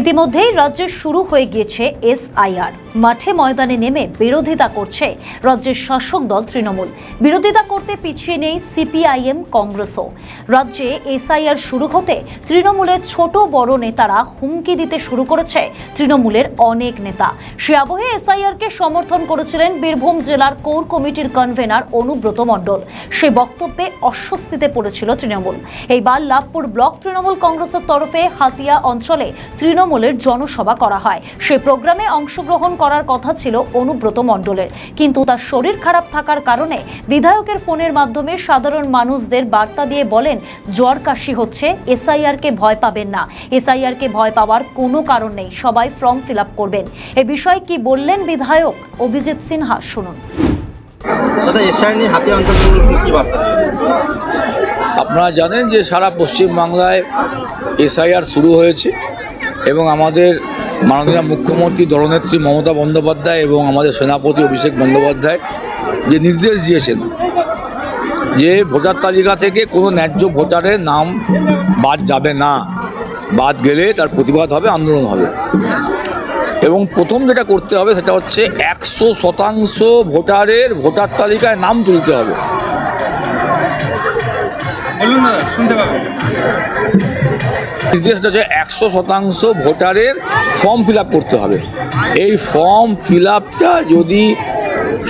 ইতিমধ্যেই রাজ্যে শুরু হয়ে গিয়েছে এসআইআর। মাঠে ময়দানে নেমে বিরোধিতা করছে রাজ্যের শাসক দল তৃণমূল। বিরোধিতা করতে পিছিয়ে নেই সিপিআইএম কংগ্রেসও। রাজ্যে এসআইআর শুরু হতে তৃণমূলের ছোট বড় নেতারা হুমকি দিতে শুরু করেছে তৃণমূলের অনেক নেতা। সে আবহে এসআইআরকে সমর্থন করেছিলেন বীরভূম জেলার কোর কমিটির কনভেনার অনুব্রত মণ্ডল। সে বক্তব্যে অস্বস্তিতে পড়েছিল তৃণমূল। এইবার লাভপুর ব্লক তৃণমূল কংগ্রেসের তরফে হাতিয়া অঞ্চলে তৃণমূলের জনসভা করা হয়। সে প্রোগ্রামে অংশগ্রহণ করার কথা ছিল অনুব্রত মণ্ডলের। কিন্তু তার শরীর খারাপ থাকার কারণে বিধায়কের ফোনের মাধ্যমে সাধারণ মানুষদের বার্তা দিয়ে বলেন জ্বর কাশি হচ্ছে এসআইআরকে ভয় পাবেন না। এসআইআরকে ভয় পাওয়ার কোনো কারণ নেই। সবাই ফর্ম ফিল আপ করবেন। এ বিষয়ে কি বললেন বিধায়ক? অভিজিৎ সিনহা শুনুন। আপনারা জানেন যে সারা পশ্চিমবাংলায় এসআইআর শুরু হয়েছে। এবং আমাদের মাননীয় মুখ্যমন্ত্রী দলনেত্রী মমতা বন্দ্যোপাধ্যায় এবং আমাদের সেনাপতি অভিষেক বন্দ্যোপাধ্যায় যে নির্দেশ দিয়েছেন যে ভোটার তালিকা থেকে কোনো ন্যায্য ভোটারের নাম বাদ যাবে না। বাদ গেলে তার প্রতিবাদ হবে, আন্দোলন হবে। এবং প্রথম যেটা করতে হবে সেটা হচ্ছে একশো শতাংশ ভোটারের ভোটার তালিকায় নাম তুলতে হবে। বলুন শুনতে পাবেন। নির্দেশটা হচ্ছে একশো শতাংশ ভোটারের ফর্ম ফিল করতে হবে। এই ফর্ম ফিল যদি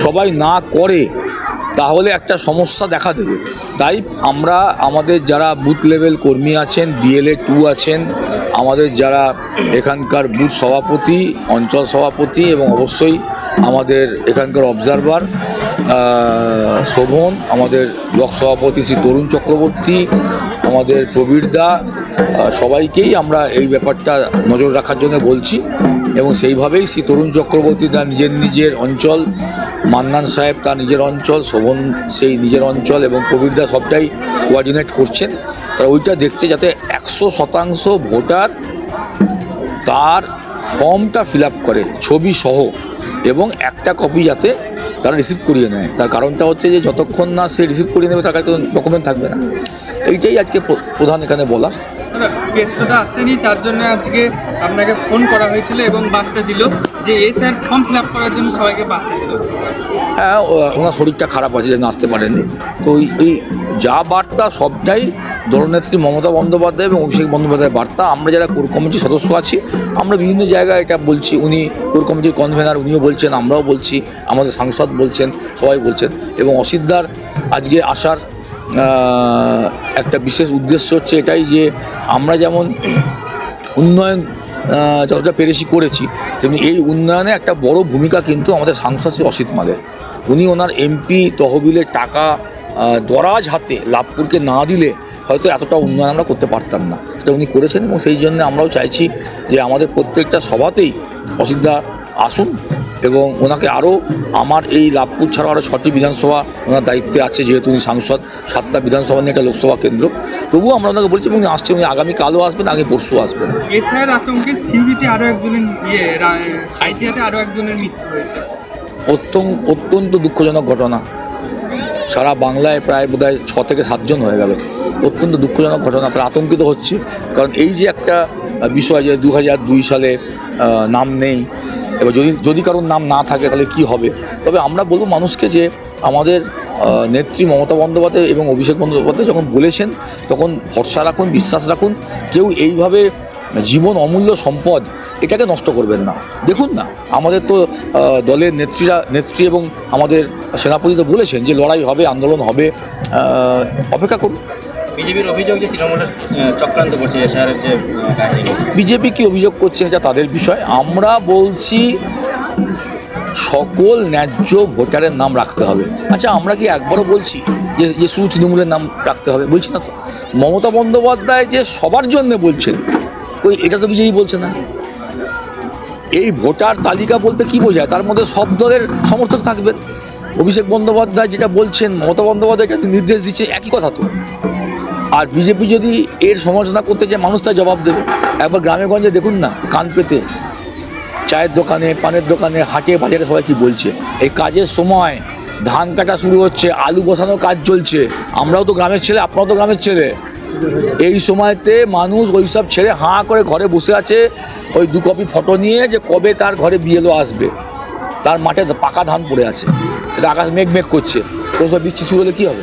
সবাই না করে, তাহলে একটা সমস্যা দেখা দেবে। তাই আমরা আমাদের যারা বুথ লেভেল কর্মী আছেন বিএলএ টু আছেন, আমাদের যারা এখানকার বুথ সভাপতি, অঞ্চল সভাপতি এবং অবশ্যই আমাদের এখানকার অবজারভার শোভন, আমাদের ব্লক সভাপতি শ্রী তরুণ চক্রবর্তী আমাদের প্রবীরদা সবাইকেই আমরা এই ব্যাপারটা নজর রাখার জন্য বলছি এবং সেইভাবেই শ্রী তরুণ চক্রবর্তী তার নিজের নিজের অঞ্চল, মান্নান সাহেব তার নিজের অঞ্চল, শোভন সেই নিজের অঞ্চল এবং প্রবীরদা সবটাই কোঅর্ডিনেট করছেন। তারা ওইটা দেখছে যাতে একশো শতাংশ ভোটার তার ফর্মটা ফিল করে, ছবি সহ এবং একটা কপি যাতে তারা রিসিভ করিয়ে নেয়। তার কারণটা হচ্ছে যে যতক্ষণ না সে রিসিভ করিয়ে নেবে, তার কাছে ডকুমেন্ট থাকবে না। এইটাই আজকে প্র- প্রধান এখানে বলা কেসটা আসেনি, তার জন্য আজকে আপনাকে ফোন করা হয়েছিল এবং বার্তা দিল যে এই স্যার ফর্ম ফিল আপ করার জন্য সবাইকে বার্তা দিল। হ্যাঁ ওনার শরীরটা খারাপ আছে যে আসতে পারেননি। তো ওই এই যা বার্তা সবটাই দলনেত্রী মমতা বন্দ্যোপাধ্যায় এবং অভিষেক বন্দ্যোপাধ্যায়ের বার্তা। আমরা যারা কোর কমিটির সদস্য আছি, আমরা বিভিন্ন জায়গায় এটা বলছি, উনি কোর কমিটির কনভেনার উনিও বলছেন, আমরাও বলছি, আমাদের সাংসদ বলছেন, সবাই বলছেন। এবং অসিদ্ধার আজকে আসার একটা বিশেষ উদ্দেশ্য হচ্ছে এটাই যে আমরা যেমন উন্নয়ন যতটা পেরেছি করেছি, তেমনি এই উন্নয়নে একটা বড় ভূমিকা কিন্তু আমাদের সাংসদ অসিত মালের। উনি ওনার এমপি তহবিলের টাকা দরাজ হাতে লাভপুরকে না দিলে হয়তো এতটা উন্নয়ন আমরা করতে পারতাম না। সেটা উনি করেছেন এবং সেই জন্য আমরাও চাইছি যে আমাদের প্রত্যেকটা সভাতেই অসিদ্ধা আসুন এবং ওনাকে আরও আমার এই লাভপুর ছাড়াও আরও ছটি বিধানসভা ওনার দায়িত্বে আছে যেহেতু উনি সাংসদ। সাতটা বিধানসভা নিয়ে একটা লোকসভা কেন্দ্র। তবুও আমরা ওনাকে বলছি এবং উনি আসছে উনি আগামীকালও আসবেন আগে পরশু আসবেন। এসআইয়ের আতঙ্কে সিউড়িতে আরও একজনের ইয়ে আরও একজনের মৃত্যু হয়েছে। অত্যন্ত অত্যন্ত দুঃখজনক ঘটনা। সারা বাংলায় প্রায় বোধহয় ছ থেকে সাতজন হয়ে গেল। অত্যন্ত দুঃখজনক ঘটনা তারা আতঙ্কিত হচ্ছে। কারণ এই যে একটা বিষয় যে দু হাজার দুই সালে নাম নেই এবার যদি যদি কারোর নাম না থাকে তাহলে কি হবে? তবে আমরা বলব মানুষকে যে আমাদের নেত্রী মমতা বন্দ্যোপাধ্যায় এবং অভিষেক বন্দ্যোপাধ্যায় যখন বলেছেন, তখন ভরসা রাখুন, বিশ্বাস রাখুন, কেউ এইভাবে জীবন অমূল্য সম্পদ এটাকে নষ্ট করবেন না। দেখুন না, আমাদের তো দলের নেত্রীরা, নেত্রী এবং আমাদের সেনাপতি তো বলেছেন যে লড়াই হবে, আন্দোলন হবে অপেক্ষা করুন। বিজেপির অভিযোগ যে তৃণমূলের চক্রান্ত করছে এসআইয়ের যে বিজেপি কি অভিযোগ করছে সেটা তাদের বিষয়। আমরা বলছি সকল ন্যায্য ভোটারের নাম রাখতে হবে। আচ্ছা আমরা কি একবারও বলছি যে যে শুধু তৃণমূলের নাম রাখতে হবে? বলছি না তো। মমতা বন্দ্যোপাধ্যায় যে সবার জন্য বলছেন, ওই এটা তো বিজেপি বলছে না। এই ভোটার তালিকা বলতে কি বোঝায়? তার মধ্যে সব দলের সমর্থক থাকবেন। অভিষেক বন্দ্যোপাধ্যায় যেটা বলছেন, মমতা বন্দ্যোপাধ্যায় যেটা নির্দেশ দিচ্ছে? একই কথা তো। আর বিজেপি যদি এর সমালোচনা করতে যায়, মানুষ তার জবাব দেবে। একবার গ্রামে গঞ্জে দেখুন না, কান পেতে। চায়ের দোকানে, পানের দোকানে, হাটে, বাজারে সবাই কি বলছে? এই কাজের সময় ধান কাটা শুরু হচ্ছে, আলু বসানোর কাজ চলছে। আমরাও তো গ্রামের ছেলে, আপনারাও তো গ্রামের ছেলে। এই সময়তে মানুষ ওই সব ছেড়ে হাঁ করে ঘরে বসে আছে, ওই দু কপি ফটো নিয়ে যে কবে তার ঘরে বিয়েলো আসবে। তার মাঠে পাকা ধান পড়ে আছে। এটা আকাশ মেঘ মেঘ করছে। ওসব বৃষ্টি শুরু হলে কী হবে?